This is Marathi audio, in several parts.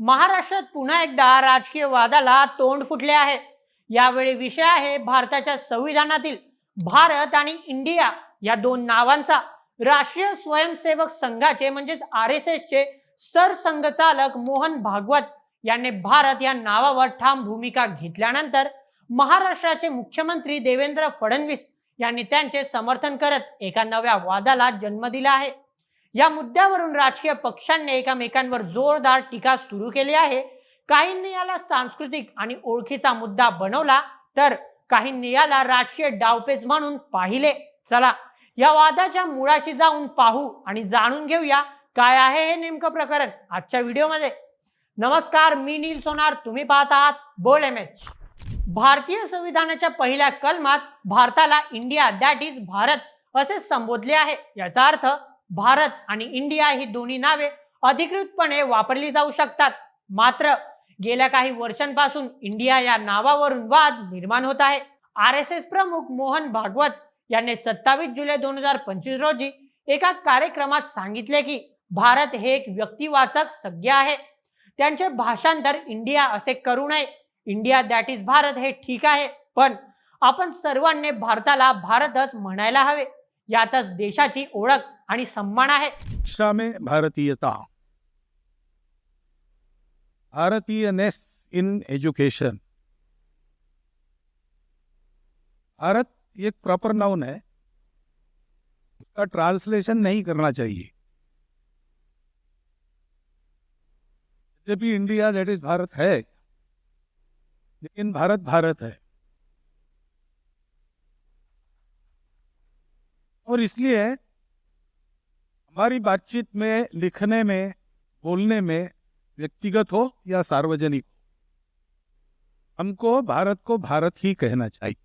महाराष्ट्रात पुन्हा एकदा राजकीय वादाला तोंड फुटले आहे. यावेळी विषय आहे भारताच्या संविधानातील. भारत आणि इंडिया या दोन नावांचा. राष्ट्रीय स्वयंसेवक संघाचे म्हणजेच आर एस एसचे सरसंघचालक मोहन भागवत यांनी भारत या नावावर ठाम भूमिका घेतल्यानंतर महाराष्ट्राचे मुख्यमंत्री देवेंद्र फडणवीस यांनी त्यांचे समर्थन करत एका नव्या वादाला जन्म दिला आहे. या मुद्द्यावरून राजकीय पक्षांनी एकमेकांवर जोरदार टीका सुरू केली आहे. काहींनी याला सांस्कृतिक आणि ओळखीचा मुद्दा बनवला तर काहींनी याला राजकीय डावपेच म्हणून पाहिले. चला या वादाच्या मुळाशी जाऊन पाहू आणि जाणून घेऊया काय आहे हे नेमकं प्रकरण आजच्या व्हिडिओमध्ये. नमस्कार मी नील सोनार तुम्ही पाहत आहात बोल एम एच. भारतीय संविधानाच्या पहिल्या कलमात भारताला इंडिया दॅट इज भारत असे संबोधले आहे. याचा अर्थ भारत आणि इंडिया ही दोन्ही नावे अधिकृतपणे वापरली जाऊ शकतात. मात्र गेल्या काही वर्षांपासून इंडिया या नावावरून वाद निर्माण होत आहे. आर एस एस प्रमुख मोहन भागवत यांनी सत्तावीस जुलै दोन हजार पंचवीस रोजी एका कार्यक्रमात सांगितले की भारत हे एक व्यक्तिवाचक संज्ञा आहे. त्यांचे भाषांतर इंडिया असे करू नये. इंडिया दॅट इज भारत हे ठीक आहे. पण आपण सर्वांनी भारताला भारतच म्हणायला हवे. यातच देशाची ओळख आणि सन्मान आहे. शिक्षा में भारतीयता. भारतीयनेस इन एजुकेशन भारत एक प्रॉपर नाउन है. उसका ट्रांसलेशन नहीं करना चाहिए. यद्यपि इंडिया दैट इज भारत है लेकिन भारत भारत है. और इसलिए हमारी बातचीत में, लिखने में, बोलने में व्यक्तिगत हो या सार्वजनिक हो, हमको भारत को भारत ही कहना चाहिए।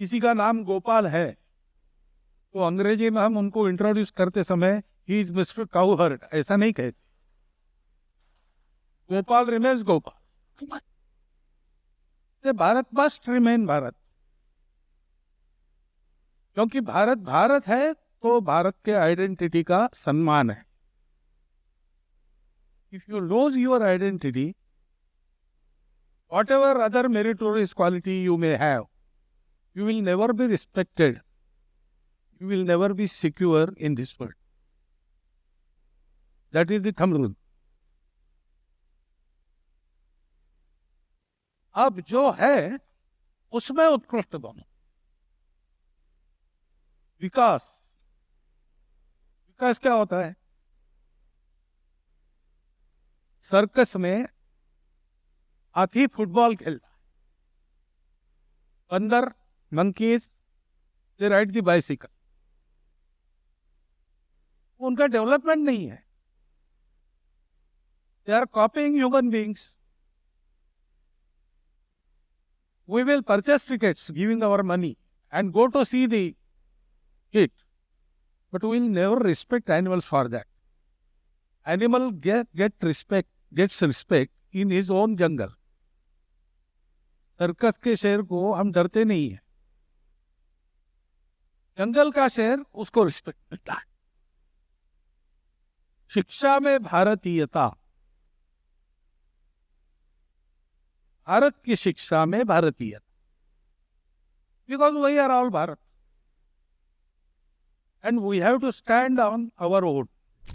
किसी का नाम गोपाल है तो अंग्रेज़ी में हम उनको इंट्रोड्यूस करते समय ही इज़ मिस्टर काउहर्ट ऐसा नहीं कहते। Gopal remains Gopal. Bharat must remain Bharat. क्योंकि भारत भारत है तो भारत के आइडेंटिटी का सम्मान है if you lose your identity whatever other meritorious quality you may have will never be respected. You will never be secure in this world. That is the thumb rule. अब जो है, उसमें उत्कृष्ट बनो विकास। विकास क्या होता है? सर्कस में हाथी फुटबॉल खेलता है। बंदर, monkeys, they ride the bicycle. उनका डेवलपमेंट नहीं है। They are copying human beings we will purchase tickets giving our money and go to see the hit but we will never respect animals for that animal get get respect gets respect in his own jungle circus के शेर को हम डरते नहीं है जंगल का शेर उसको रिस्पेक्ट मिलता है शिक्षा में भारतीयता भारत की शिक्षा में भारतीयता because we are all Bharat and we have to stand on our own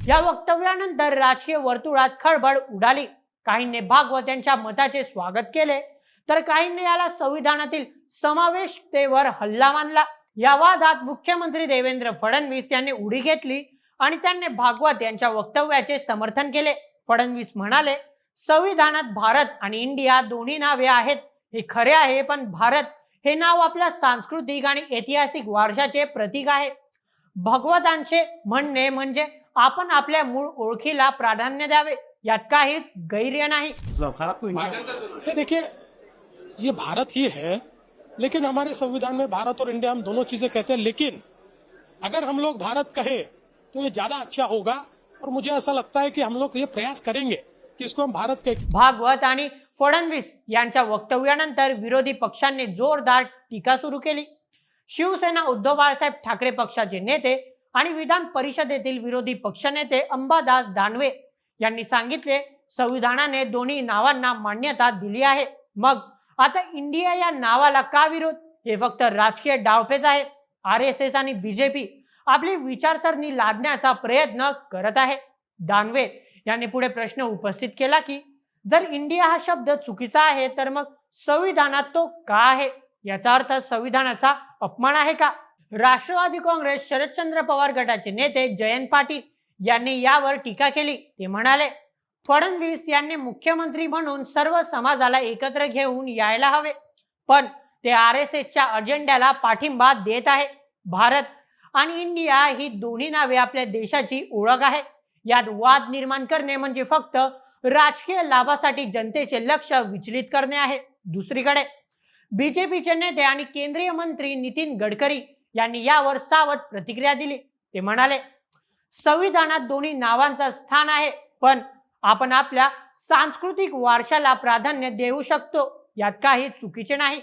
या वक्तव्यानंतर राजकीय वर्तुळात खळबळ उडाली. काहींनी भागवत यांच्या मताचे स्वागत केले तर काहींनी याला संविधानातील समावेशतेवर हल्ला मानला. या वादात मुख्यमंत्री देवेंद्र फडणवीस यांनी उडी घेतली आणि त्यांनी भागवत यांच्या वक्तव्याचे समर्थन केले. फडणवीस म्हणाले संविधानात भारत आणि इंडिया दोन्ही नावे आहेत. हे खरे आहे पण भारत हे नाव आपल्या सांस्कृतिक आणि ऐतिहासिक वारशाचे प्रतीक आहे. भगवतांचे म्हणणे म्हणजे आपण आपल्या मूळ ओळखीला प्राधान्य द्यावे यात काहीच गैर्य नाही. ये देखिए ये भारत ही है लेकिन हमारे संविधान में भारत और इंडिया हम दोनों चीजें कहते हैं लेकिन अगर हम लोग भारत कहे तो ये ज्यादा अच्छा होगा और मुझे ऐसा लगता है कि हम लोग ये प्रयास करेंगे कि इसको हम भारत के भागवत आणि फडणवीस यांच्या वक्तव्यानंतर विरोधी पक्षांनी जोरदार टीका सुरू केली. शिवसेना उद्धव बाळासाहेब ठाकरे पक्षाचे नेते आणि विधान परिषदेतील विरोधी पक्षनेते अंबादास दानवे यांनी सांगितले संविधानाने दोन्ही नावांना मान्यता दिली आहे. मग आता इंडिया या नावाला का विरोध? हे फक्त राजकीय डावपेच आहे. आर एस एस आणि बीजेपी आपली विचारसरणी लादण्याचा प्रयत्न करत आहे. दानवे यांनी पुढे प्रश्न उपस्थित केला की जर इंडिया हा शब्द चुकीचा आहे तर मग संविधानात तो का आहे? याचा अर्थ संविधानाचा अपमान आहे का? राष्ट्रवादी काँग्रेस शरदचंद्र पवार गटाचे नेते जयंत पाटील यांनी यावर टीका केली. ते म्हणाले फडणवीस यांनी मुख्यमंत्री म्हणून सर्व समाजाला एकत्र घेऊन यायला हवे पण ते आर एस एसच्या अजेंड्याला पाठिंबा देत आहे. भारत आणि इंडिया ही दोन्ही नावे आपल्या देशाची ओळख आहे. यात वाद निर्माण करणे म्हणजे फक्त राजकीय लाभासाठी जनतेचे लक्ष विचलित करणे आहे. दुसरीकडे बीजेपीचे नेते आणि केंद्रीय मंत्री नितीन गडकरी यांनी यावर सावध प्रतिक्रिया दिली. ते म्हणाले संविधानात दोन्ही नावांचा स्थान आहे पण आपण आपल्या सांस्कृतिक वारशाला प्राधान्य देऊ शकतो. यात काही चुकीचे नाही.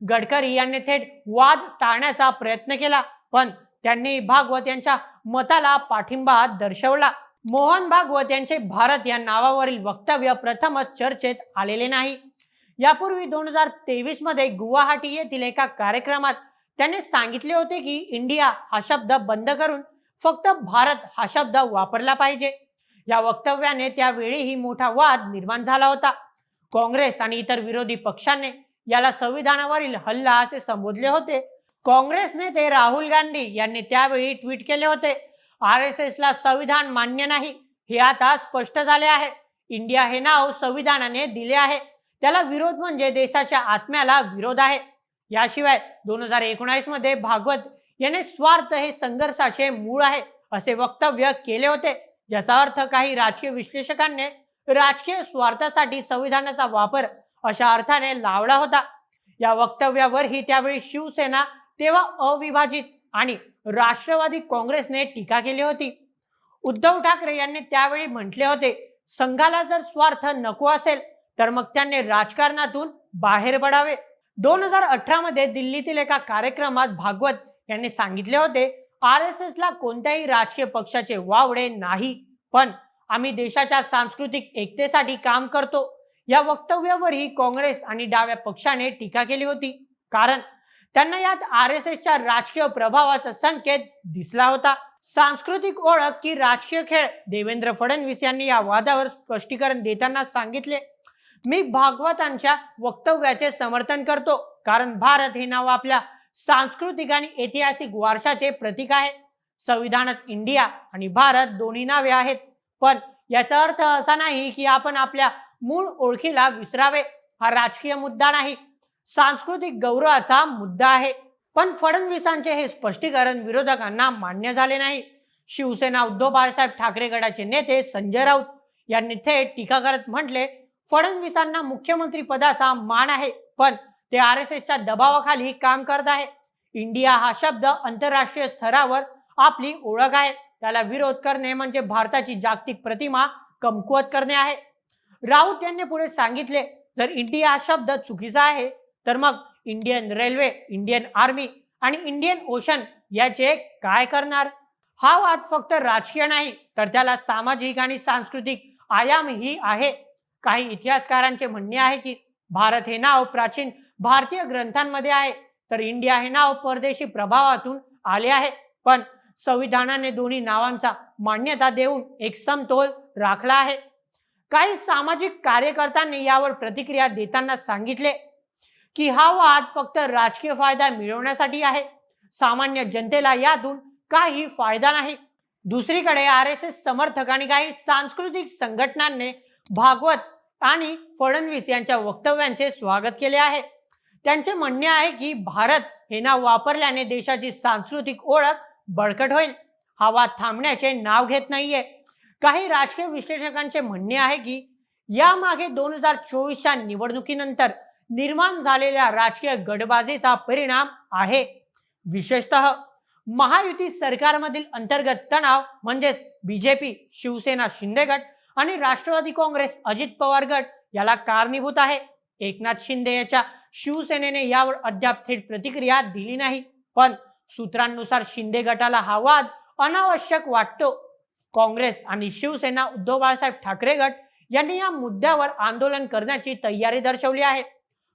गडकरी यांनी थेट वाद टाळण्याचा प्रयत्न केला पण त्यांनी भागवत यांच्या मताला पाठिंबा दर्शवला. मोहन भागवत यांचे भारत या नावावरील वक्तव्य प्रथमच चर्चेत आलेले नाही. यापूर्वी दोन हजार तेवीसमध्ये गुवाहाटी येथील एका कार्यक्रमात त्यांनी सांगितले होते की इंडिया हा शब्द बंद करून फक्त भारत हा शब्द वापरला पाहिजे. या वक्तव्याने त्यावेळीही मोठा वाद निर्माण झाला होता. काँग्रेस आणि इतर विरोधी पक्षांनी याला संविधानावरील हल्ला असे संबोधले होते. काँग्रेस नेते राहुल गांधी यांनी त्यावेळी ट्विट केले होते आर एस एस ला संविधान मान्य नाही हे आता स्पष्ट झाले आहे. इंडिया हे नाव संविधानाने दिले आहे. त्याला विरोध म्हणजे देशाच्या आत्म्याला विरोध आहे. याशिवाय दोन हजार एकोणावीसमध्ये भागवत याने स्वार्थ हे संघर्षाचे मूळ आहे असे वक्तव्य केले होते. ज्याचा अर्थ काही राजकीय विश्लेषकांनी राजकीय स्वार्थासाठी संविधानाचा वापर अशा अर्थाने लावला होता. या वक्तव्यावरही त्यावेळी शिवसेना तेव्हा अविभाजित आणि राष्ट्रवादी काँग्रेसने टीका केली होती. उद्धव ठाकरे यांनी त्यावेळी म्हटले होते संघाला जर स्वार्थ नको असेल तर मग त्यांनी राजकारणातून बाहेर पडावे. दोन हजार अठरा मध्ये दिल्लीतील एका कार्यक्रमात भागवत यांनी सांगितले होते आर एस एसला कोणत्याही राजकीय पक्षाचे वावडे नाही पण आम्ही देशाच्या सांस्कृतिक एकतेसाठी काम करतो. या वक्तव्यावरही काँग्रेस आणि डाव्या पक्षाने टीका केली होती. कारण त्यांना यात आर एस एसच्या राजकीय प्रभावाचा संकेत दिसला होता. सांस्कृतिक ओळख की राजकीय खेळ देवेंद्र फडणवीस यांनी या वादावर स्पष्टीकरण देताना सांगितले. मी भागवतांच्या वक्तव्याचे समर्थन करतो. कारण भारत हे नाव आपल्या सांस्कृतिक आणि ऐतिहासिक वारशाचे प्रतीक आहे. संविधानात इंडिया आणि भारत दोन्ही नावे आहेत. पण याचा अर्थ असा नाही की आपण आपल्या मूळ ओळखीला विसरावे. हा राजकीय मुद्दा नाही. सांस्कृतिक गौरवाचा मुद्दा आहे. पण फडणवीसांचे हे स्पष्टीकरण विरोधकांना मान्य झाले नाही. शिवसेना उद्धव बाळासाहेब ठाकरे गटाचे नेते संजय राऊत यांनी थेट टीका करत म्हटले फडणवीसांना मुख्यमंत्री पदाचा मान आहे पण ते आर एस एसच्या दबावाखाली काम करत आहे. इंडिया हा शब्द आंतरराष्ट्रीय स्तरावर आपली ओळख आहे. त्याला विरोध करणे म्हणजे भारताची जागतिक प्रतिमा कमकुवत करणे आहे. राऊत यांनी पुढे सांगितले जर इंडिया हा शब्द चुकीचा आहे तर मग इंडियन रेल्वे इंडियन आर्मी आणि इंडियन ओशन याचे काय करणार? हा वाद फक्त राजकीय नाही तर त्याला सामाजिक आणि सांस्कृतिक आयामही आहे. काही इतिहासकारांचे म्हणणे आहे की भारत हे नाव प्राचीन भारतीय ग्रंथांमध्ये आहे. तर इंडिया हे नाव परदेशी प्रभावातून आले आहे. पण संविधानाने दोन्ही नावांचा मान्यता देऊन एक समतोल राखला आहे. काही सामाजिक कार्यकर्त्यांनी यावर प्रतिक्रिया देताना सांगितले की हा वाद फक्त राजकीय फायदा मिळवण्यासाठी आहे. सामान्य जनतेला यातून काही फायदा नाही. दुसरीकडे आर एस एस समर्थक आणि काही सांस्कृतिक संघटनांनी भागवत आणि फडणवीस यांच्या वक्तव्यांचे स्वागत केले आहे. त्यांचे म्हणणे आहे की भारत हे नाव वापरल्याने देशाची सांस्कृतिक ओळख बळकट होईल. हा वाद थांबण्याचे नाव घेत नाहीये. काही राजकीय विश्लेषकांचे म्हणणे आहे की यामागे दोन हजार चोवीसच्या निवडणुकीनंतर निर्माण झालेल्या राजकीय गटबाजीचा परिणाम आहे. विशेषतः महायुती सरकारमधील अंतर्गत तणाव म्हणजेच बीजेपी शिवसेना शिंदे गट आणि राष्ट्रवादी काँग्रेस अजित पवार गट याला कारणीभूत आहे. एकनाथ शिंदे याच्या शिवसेनेने यावर अद्याप थेट प्रतिक्रिया दिली नाही. पण सूत्रांनुसार शिंदे गटाला हा वाद अनावश्यक वाटतो. काँग्रेस आणि शिवसेना उद्धव बाळासाहेब ठाकरे गट यांनी या मुद्द्यावर आंदोलन करण्याची तयारी दर्शवली आहे.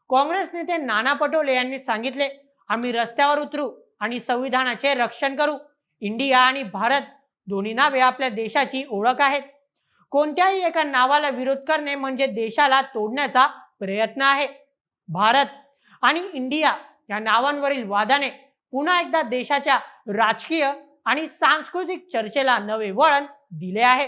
काँग्रेस नेते नाना पटोले यांनी सांगितले आम्ही रस्त्यावर उतरू आणि संविधानाचे रक्षण करू. इंडिया आणि भारत दोन्ही नावे आपल्या देशाची ओळख आहेत. कोणत्याही एका नावाला विरोध करणे म्हणजे देशाला तोडण्याचा प्रयत्न आहे. भारत आणि इंडिया या नावांवरील वादाने पुन्हा एकदा देशाच्या राजकीय आणि सांस्कृतिक चर्चेला नवे वळण दिले आहे.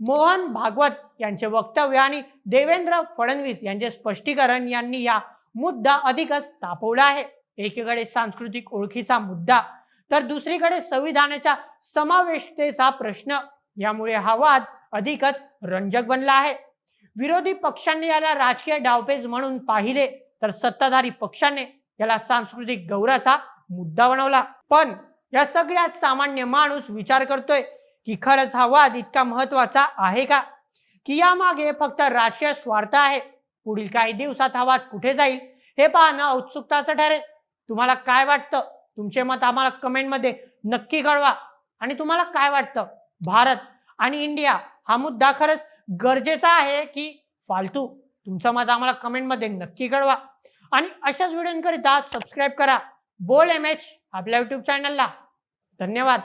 मोहन भागवत यांचे वक्तव्य आणि देवेंद्र फडणवीस यांचे स्पष्टीकरण यांनी या मुद्दा अधिकच तापवला आहे. एकीकडे सांस्कृतिक ओळखीचा मुद्दा तर दुसरीकडे संविधानाच्या समावेशतेचा प्रश्न. यामुळे हा वाद अधिकच रंजक बनला आहे. विरोधी पक्षांनी याला राजकीय डावपेच म्हणून पाहिले तर सत्ताधारी पक्षाने याला सांस्कृतिक गौरवाचा मुद्दा बनवला. पण या सगळ्यात सामान्य माणूस विचार करतोय की खरंच हा वाद इतका महत्त्वाचा आहे का? की यामागे फक्त राजकीय स्वार्थ आहे? पुढील काही दिवसात हा वाद कुठे जाईल? हे पाहणं औत्सुकताचं ठरेल. तुम्हाला काय वाटतं? तुमचे मत आम्हाला कमेंटमध्ये नक्की कळवा. आणि तुम्हाला काय वाटतं? भारत आणि इंडिया हा मुद्दा खरंच गरजेचा आहे की फालतू. तुमचं मत आम्हाला कमेंटमध्ये नक्की कळवा. आणि अशाच व्हिडिओंकरिता सबस्क्राईब करा. बोल एम एच आपल्या युट्यूब चॅनलला धन्यवाद.